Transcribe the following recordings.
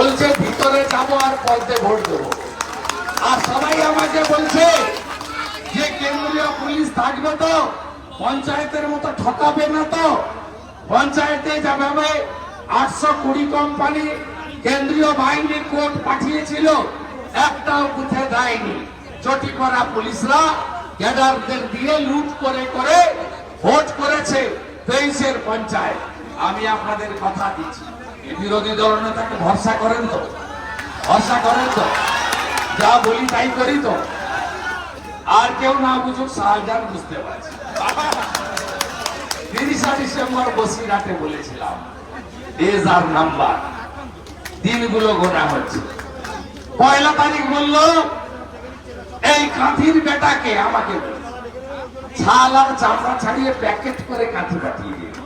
বলছে, ভিতরে যাব আর পদে ভোট দেবো। আর সবাই আমাকে বলছে, যে কেন্দ্রীয় পুলিশ থাকবে তো, পঞ্চায়েতের মতো ঠকাবে না তো। পঞ্চায়েতে যাবে আটশো কুড়ি কোম্পানি কেন্দ্রীয় বাহিনীর কোর্ট পাঠিয়েছিল। একটাও বুথে দেয়নি। চটি করা পুলিশরা ক্যাডারদের দিয়ে লুট করে করে ভোট করেছে তেইশের পঞ্চায়েত। আমি আপনাদের কথা দিচ্ছি। বিরোধী দল নেতাকে ভরসা করেন তো? ভরসা করেন তো? যা বলি তাই করি তো? আর কেউ না বুঝুক শাহজাহান বুঝতে পারছি। তিরিশা ডিসেম্বর বসিরহাটে বলেছিলাম ডেজ আর নাম্বার, দিনগুলো গোনা হচ্ছে। পয়লা তারিখ বলল, এই কাঁথির বেটাকে আমাকে। ছাল আর চামড়া ছাড়িয়ে প্যাকেট করে কাঁথি পাঠিয়ে দিল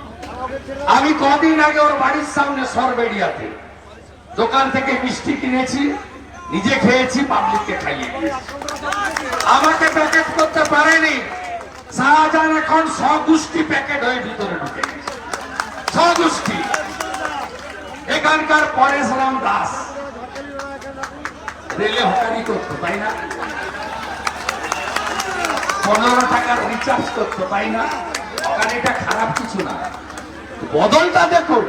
আমি কদিন আগে ওর বাড়ির সামনে সরবেড়িয়াতে দোকান থেকে মিষ্টি কিনেছি, নিজে খেয়েছি পাবলিককে খাইয়ে আমাকে প্যাকেট করতে পারেনি। শাহজাহান এখন স্বগুষ্টি প্যাকেট হয়ে ভিতরে ঢুকে গেছে। স্বগুষ্টি এখানকার পরেশরাম দাস। রেলে হকারি করতো, তাই না? পনেরো টাকার রিচার্জ করতো, তাই না? হকারিটা খারাপ কিছু না। বদলটা দেখুন।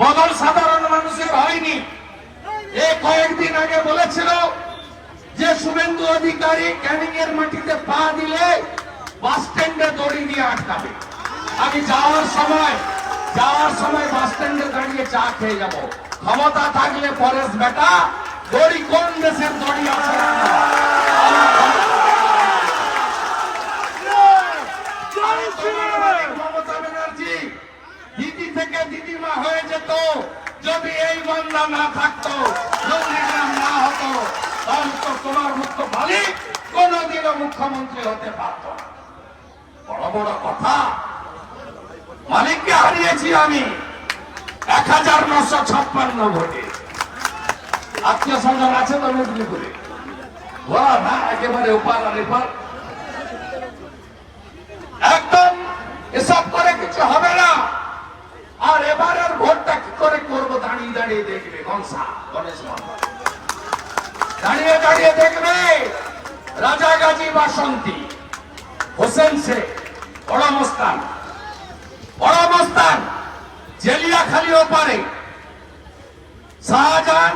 বদল সাধারণ মানুষের হয়নি। এ কয়েকদিন আগে বলেছিল যে শুভেন্দু অধিকারী ক্যানিং এর মাটিতে পা দিলে বাস স্ট্যান্ডে দড়ি দিয়ে আটকাবে। আমি যাওয়ার সময় যাওয়ার সময় বাস স্ট্যান্ডে দাঁড়িয়ে চা খেয়ে যাব। ক্ষমতা থাকলে পরেশ বেটা, দড়ি কোন দেশের দড়ি আছে মমতা ব্যানার্জি দিদি থেকে দিদিমা হয়ে যেত যদি এই বন্ধা না থাকতো নন্দীগ্রাম না হতো তাহলে তো তোমার মুখ্য মালিক কোনদিনও মুখ্যমন্ত্রী হতে পারত না বড় বড় কথা মালিককে হারিয়েছি আমি এক হাজার নশো ছাপ্পান্ন ভোটে। আত্মীয় স্বজন আছে তো মেদিনীপুরে? একেবারে উপার আর এপার। একদম এসব করে কিছু হবে না। আর এবারের ভোটটা কি করে করব দাঁড়িয়ে দাঁড়িয়ে দেখবে গণেশ দাঁড়িয়ে দাঁড়িয়ে দেখবে রাজা গাজী বাসন্তী, হোসেন শেখ, বড় মস্তান। বড় মস্তান! জেলিয়া খালি ওপারে। শাহজাহান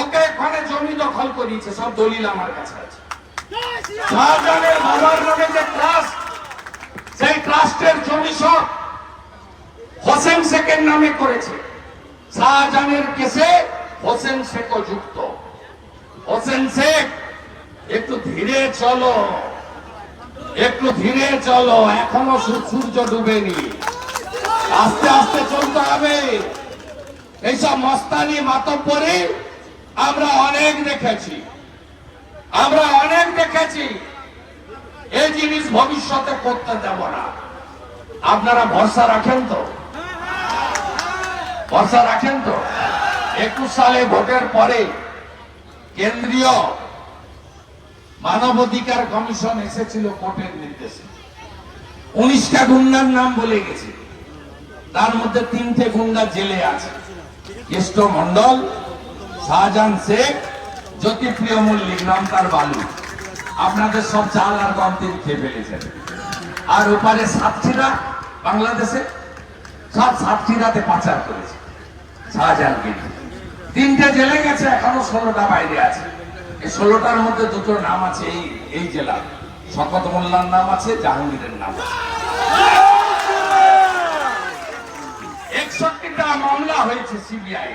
ওকে এখানে জমি দখল করিয়েছে, সব দলিল আমার কাছে আছে। শাহজাহানের বাবার নামে যে ট্রাস্ট সেই ট্রাস্টের জমি সব হোসেন শেখের নামে করেছে। শাহজাহানের কেসে হোসেন শেখও যুক্ত। হোসেন শেখ, একটু ধীরে চলো। একটু ধীরে চলো, এখনও সূর্য ডুবেনি। আস্তে আস্তে চলতে হবে। এইসব মস্তানি মাতব্বরে আমরা অনেক দেখেছি। আমরা অনেক দেখেছি। এই জিনিস ভবিষ্যতে করতে দেব না। আপনারা ভরসা রাখেন তো? ভরসা রাখেন তো? একুশ সালে ভোটের পরে কেন্দ্রীয় মানবাধিকার কমিশন এসেছিল কোর্টের নির্দেশে। উনিশটা গুন্ডার নাম বলে গেছে। তার মধ্যে তিনটে গুন্ডা জেলে আছে। কেষ্ট মন্ডল শাহজাহান শেখ, জ্যোতিপ্রিয় মল্লিক নাম তার বালু। আপনাদের সব চাল আর গম তিনি খেয়ে ফেলেছেন। আর ওপারে সাতক্ষীরা, বাংলাদেশে সব সাতক্ষীরাতে পাচার করেছে শাহজাহান কিন্তু তিনটে জেলে গেছে, এখনও ষোলোটা বাইরে আছে। এই ষোলোটার মধ্যে দুটো নাম আছে এই এই জেলা শকত মোল্লার নাম আছে, জাহাঙ্গীরের নাম আছে। একষট্টিটা মামলা হয়েছে সিবিআই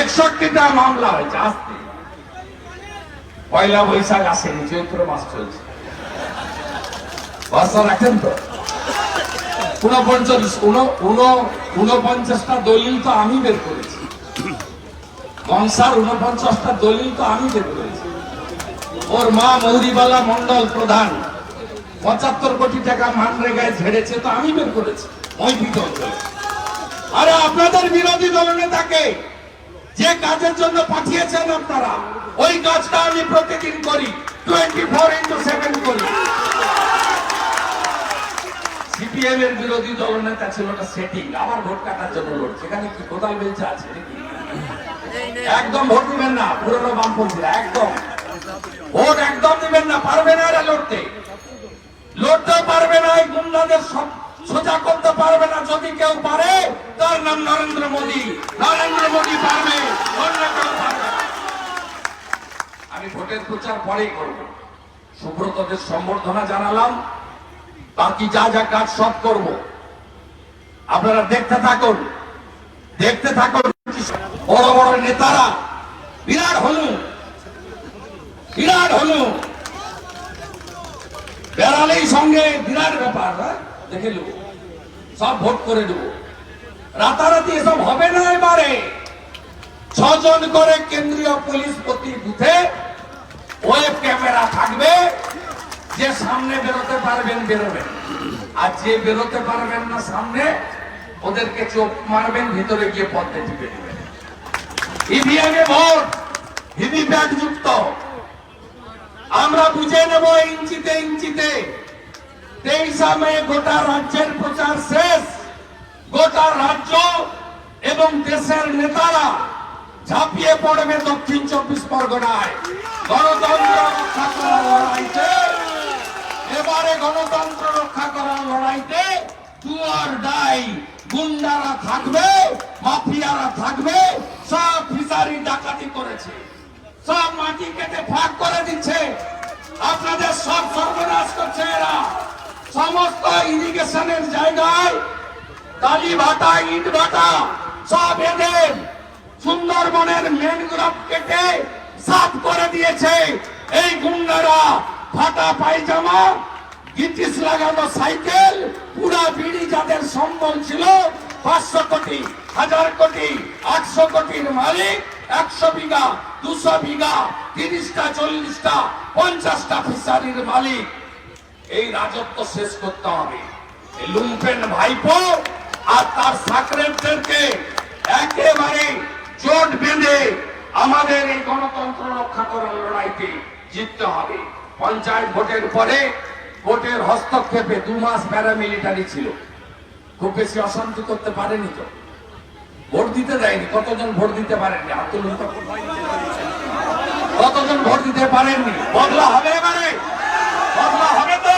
একষট্টিটা মামলা হয়েছে, আসতে। পয়লা বৈশাখ আসেনি চৈত্র মাস চলছে। রাখেন তো? দলিল তো আমি বের করেছি। কংসার ঊনপঞ্চাশটা দলিল তো আমি বের করেছি। ওর মা মৌরিবালা মন্ডল প্রধান, পঁচাত্তর কোটি টাকা মানরেগায় ঝেড়েছে তো আমি বের করেছি। মৈত্রিক অঞ্চলে আরে আপনাদের বিরোধী দলনেতাকে যে কাজের জন্য পাঠিয়েছেন আপনারা, ওই কাজটা আমি প্রতিদিন করি টোয়েন্টি ফোর ইন্টু সেভেন করি সিপিএম এর বিরোধী দলনেতা ছিল ওটা সেটিং আবার ভোট কাটার জন্য এখানে কি আছে একদম ভোট দিবেন না, পুরনো বামপন্থীরা, একদম। ভোট একদম দিবেন না, পারবে না এরা লড়তে। পারবে না এই গুন্ডাদের সব সোজা করতে পারবে না যদি কেউ পারে, তার নাম নরেন্দ্র মোদী। নরেন্দ্র মোদী পারবে আমি ভোটের প্রচার পরেই করব। সুব্রতদের সম্বর্ধনা জানালাম। বাকি যা যা কাজ সব করব। আপনারা দেখতে থাকুন দেখতে থাকুন বড় বড় নেতারা। বিরাট হনু বিরাট হনু। বেড়ালেই সঙ্গে, বিরাট ব্যাপার হ্যাঁ? দেখে নেব। সব ভোট করে দেব রাতারাতি এসব হবে না এবারে। ছজন করে কেন্দ্রীয় পুলিশ প্রতি বুথে ওয়েব ক্যামেরা থাকবে। যে সামনে বেরোতে পারবেন, বেরোবেন। আর যে বেরোতে পারবেন না সামনে, ওদেরকে চোখ মারবেন, ভিতরে গিয়ে পথে টিপে দিবেন। ইভিএমে ভোট ভিভিপ্যাট যুক্ত। আমরা বুঝে নেব ইঞ্চিতে ইঞ্চিতে তেইশা মে গোটা রাজ্যের প্রচার শেষ। গোটা রাজ্য এবং দেশের নেতারা ঝাঁপিয়ে পড়বে দক্ষিণ চব্বিশ পরগনায়। গণতন্ত্র রক্ষা করার লড়াইতে, এবারে গণতন্ত্র রক্ষা করার লড়াইতে দুয়ার ডাই গুন্ডারা থাকবে, মাফিয়ারা থাকবে, সব ফিসারি ডাকাতি করেছে। সব মাটি কেটে ফাঁক করে দিচ্ছে। আপনাদের সব সর্বনাশ করছে এরা। সমস্ত ইরিগেশনের জায়গায় কালী ভাটা, ইট ভাটা সব এদের সুন্দরবনের ম্যানগ্রোভ কেটে সাফ করে দিয়েছে। এই গুন্ডারা ফাটা পায়জামা গিটিস লাগানো সাইকেল, পুরা বিড়ি যাদের সম্বল ছিল। পাঁচশো কোটি, হাজার কোটি, আটশো কোটির মালিক, একশো বিঘা, দুশো বিঘা, তিরিশটা, চল্লিশটা, পঞ্চাশটা ফিসারির মালিক। এই রাজত্ব শেষ করতে হবে লুম্পেন ভাইপো আর তার সাকরেটদেরকে একেবারে জোট বেঁধে আমাদের এই গণতন্ত্র রক্ষা করার লড়াইতে জিততে হবে। পঞ্চায়েত ভোটের পরে ভোটের হস্তক্ষেপে দু মাস প্যারামিলিটারি ছিল। খুব বেশি অশান্তি করতে পারেনি তো। ভোট দিতে দেয়নি, কতজন ভোট দিতে পারেননি? হাত কতজন ভোট দিতে পারেননি? বদলা হবে এবারে। বদলা হবে তো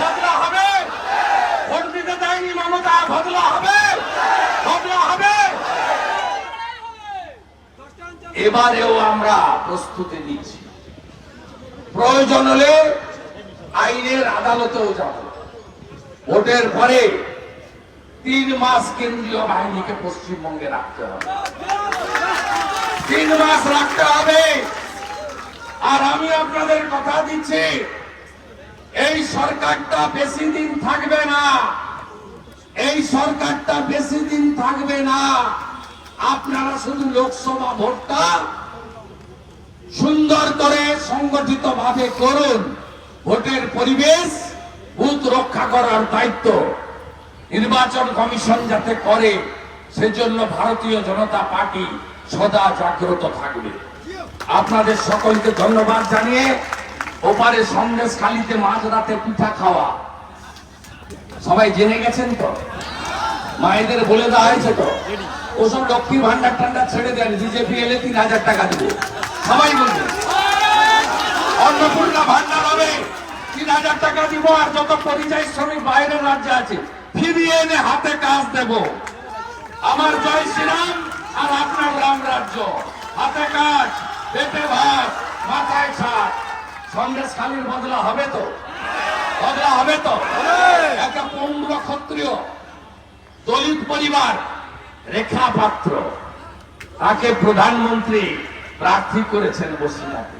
বদলা হবে ভোট দিতে মমতা বদলা হবে? বদলা হবে? এবারেও আমরা প্রস্তুতি নিচ্ছি। প্রয়োজন হলে আইনের আদালতেও যাব। ভোটের পরে তিন মাস কেন্দ্রীয় বাহিনীকে পশ্চিমবঙ্গে রাখতে হবে। তিন মাস রাখতে হবে। আর আমি আপনাদের কথা দিচ্ছি, এই সরকারটা বেশি দিন থাকবে না। এই সরকারটা বেশি দিন থাকবে না। আপনারা শুধু লোকসভা ভোটটা সুন্দর করে সংগঠিত ভাবে করুন। ভোটের পরিবেশ ভূত রক্ষা করার দায়িত্ব। নির্বাচন কমিশন যাতে করে, সেজন্য ভারতীয় জনতা পার্টি সদা জাগ্রত থাকবে। আপনাদের সকলকে ধন্যবাদ জানিয়ে ওপারে সন্দেশ খালিতে মাঝ রাতে পিঠা খাওয়া। সবাই জেনে গেছেন তো? মায়েদের বলে দেওয়া হয়েছে তো? ওসব লক্ষ্মী ভান্ডার টান্ডার ছেড়ে দেন বিজেপি এলে তিন হাজার টাকা দেবো। সবাই বলবে। অন্নপূর্ণা ভান্ডার হবে তিন হাজার টাকা দিব আর যত পরিযায়ী শ্রমিক বাইরের রাজ্যে আছে ফিরিয়ে এনে হাতে কাজ দেব। আমার জয় শ্রীরাম আর আপনার রাম রাজ্য। হাতে কাজ পেটে ভাত মাথায় ছাদ সন্দেশ খালির বদলা হবে তো? বদলা হবে তো? দলিত পরিবার, রেখা পাত্র, তাকে প্রধানমন্ত্রী প্রার্থী করেছেন বসিরহাটে।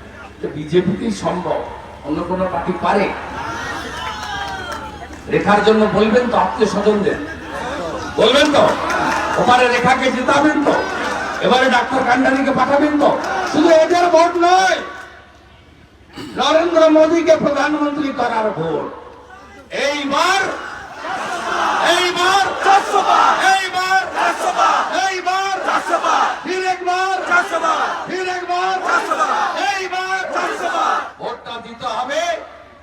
বিজেপিতেই সম্ভব, অন্য কোন পার্টি পারে? রেখার জন্য বলবেন তো আত্মীয় স্বজনদের। বলবেন তো? ওপারে রেখাকে জেতাবেন তো? এবারে ডাক্তার কান্ডারিকে পাঠাবেন তো? শুধু এদের ভোট নয়, নরেন্দ্র মোদীকে প্রধানমন্ত্রী করার ভোট এইবার এইবার এইবার এইবার ফির একবার ফির একবার এইবার ভোটটা দিতে হবে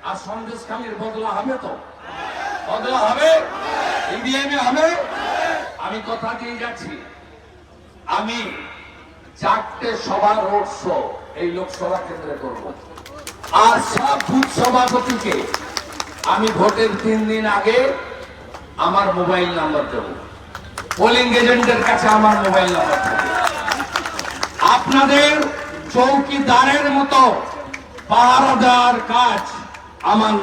আর সন্দেশখালীর বদলা হবে তো? বদলা হবে? ইভিএমে হবে? আমি কথা দিয়ে যাচ্ছি। আমি চারটে সভা রোড শো এই লোকসভা কেন্দ্রে করব। আর সব বুথ সভাপতিকে আমি ভোটের তিন দিন আগে আমার মোবাইল নাম্বার দেব। পোলিং এজেন্টের কাছে আমার মোবাইল নাম্বার থাকবে আপনাদের চৌকিদারের মতো পাহারা দেওয়ার কাজ আমার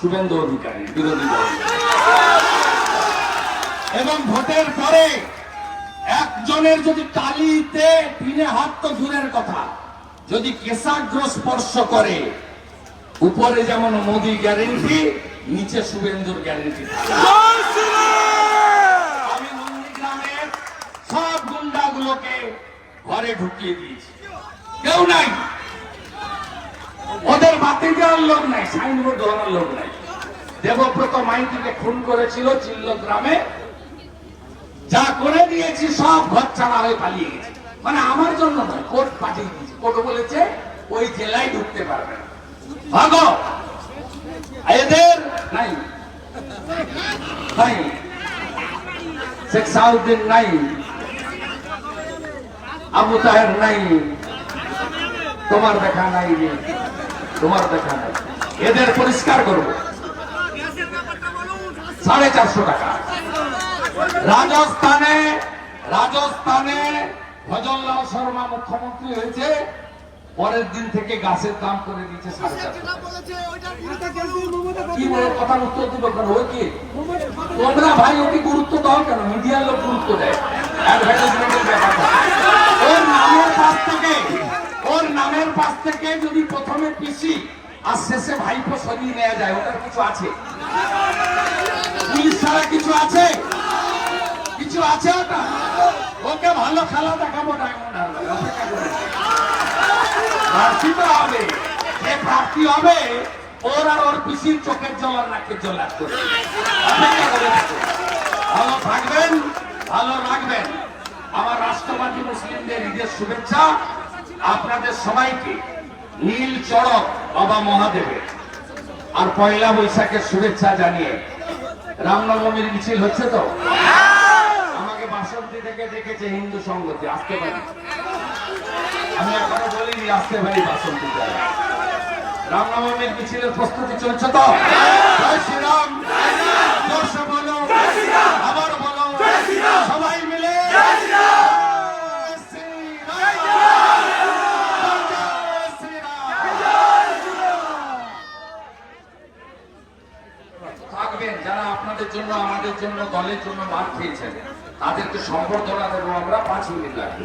শুভেন্দু অধিকারী বিরোধী দল। এবং ভোটের পরে একজনের যদি টালিতে পিনে হাত তো দূরের কথা যদি কেশাগ্র স্পর্শ করে উপরে যেমন মোদি গ্যারেন্টি নিচে শুভেন্দুর গ্যারেন্টি আমি নন্দীগ্রামের সব গুন্ডাগুলোকে ঘরে ঢুকিয়ে দিয়েছি। কেউ নাই। ওদের বাতি দেওয়ার লোক নাই, সাইনবোর্ড ধরার লোক নাই। দেবব্রত মাইতিকে খুন করেছিল চিল্ল গ্রামে যা করে দিয়েছি, সব ঘর ছাড়া হয়ে পালিয়ে গেছে। মানে আমার জন্য নয়, কোর্ট পাঠিয়ে দিয়েছে। কোর্ট বলেছে, ওই জেলায় ঢুকতে পারবে ভাগো! এদের নাই। নাই। শেখ সাউদ্দিন নাই। আবু তাহের নাই। তোমার দেখা নাই। তোমার দেখা নাই। এদের পরিষ্কার করব সাড়ে চারশো টাকা। রাজস্থানে রাজস্থানে ভজনলাল শর্মা মুখ্যমন্ত্রী হয়েছে। পরের দিন থেকে গাছের দাম করে দিয়েছে কি বলে কথার উত্তর দিব কেন? ওই কি? তোমরা ভাই ওকে গুরুত্ব দাও কেন? মিডিয়ার লোক গুরুত্ব দেয়। ব্যাপার ওর নামের পাশ থেকে ওর নামের পাশ থেকে যদি প্রথমে পিসি আর শেষে ভাইপো সরিয়ে নেওয়া যায়, ওটার কিছু আছে? পুলিশ ছাড়া কিছু আছে? কিছু আছে ওটা? ওকে ভালো খেলা দেখাবো তো হবে। হবে, ওর আর ওর পিসির চোখের জল আর। ভালো থাকবেন, ভালো রাখবেন। আমার রাষ্ট্রবাদী মুসলিমদের ঈদের শুভেচ্ছা। আপনাদের সবাইকে নীল চড়ক বাবা মহাদেবের। আর পয়লা বৈশাখের শুভেচ্ছা জানিয়ে, রামনবমীর মিছিল হচ্ছে তো? আমাকে বাসন্তী থেকে দেখেছে হিন্দু সংগতি আসতে পারি আমি এখনও বলিনি আসতে পারি বাসন্তী রামনবমীর মিছিলের প্রস্তুতি চলছে তো? বলো আবার বলো। সবাই মিলে জয় শ্রীরাম। জয় শ্রীরাম। থাকবেন যারা আপনাদের জন্য আমাদের জন্য দলের জন্য মাঠ খেয়েছেন। তাদেরকে সম্বর্ধনা দেবো আমরা পাঁচ মিনিট লাগবে।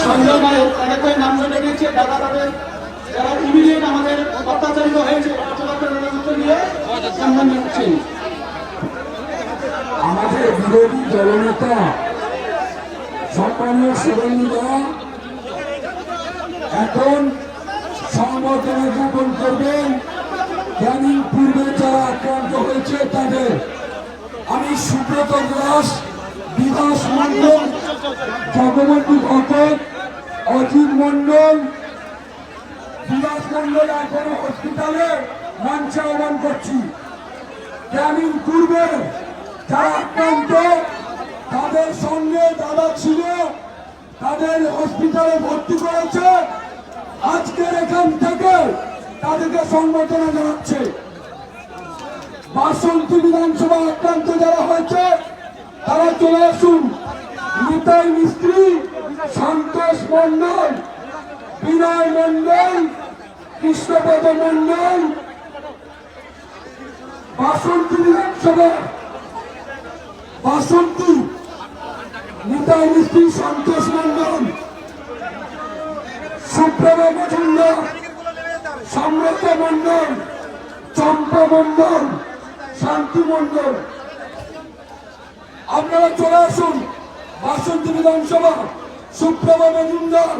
সঞ্জয় নাম দাদা তাদের যারা ইমিডিয়েট আমাদের অত্যাচারিত হয়েছে নিয়ে সম্মান জানাচ্ছেন আমাদের বিরোধী দলনেতা সম্মানীয় শুভেন্দুদা এখন সংবর্ধনা জ্ঞাপন করবেন। ক্যানিং পূর্বে যারা আক্রান্ত হয়েছে তাদের। আমি সুব্রত দাস, বিভাস মন্ডল জগবন্ধু ভকত অজিত মন্ডল বিভাস মন্ডল এখনও হসপিটালে মঞ্চে আহ্বান করছি। ক্যানিং পূর্বে যারা আক্রান্ত, তাদের সঙ্গে দাদা ছিল, তাদের হসপিটালে ভর্তি করেছে। আজকের এখান থেকে তাদেরকে সংবর্ধনা জানাচ্ছে। বাসন্তী বিধানসভা আক্রান্ত যারা হয়েছে, তারা চলে আসুন। নিতাই মিস্ত্রি, সন্তোষ মন্ডল বিনয় মন্ডল কৃষ্ণপদ মন্ডল বাসন্তী বিধানসভা, বাসন্তী, নিতাই মিস্ত্রি, সন্তোষ মন্ডল সুপ্রভ মজুমদার সম্রত মন্ডল চম্পা মন্ডল শান্তি মন্ডল আপনারা চলে আসুন, বাসন্তী বিধানসভা সুপ্রভ মজুমদার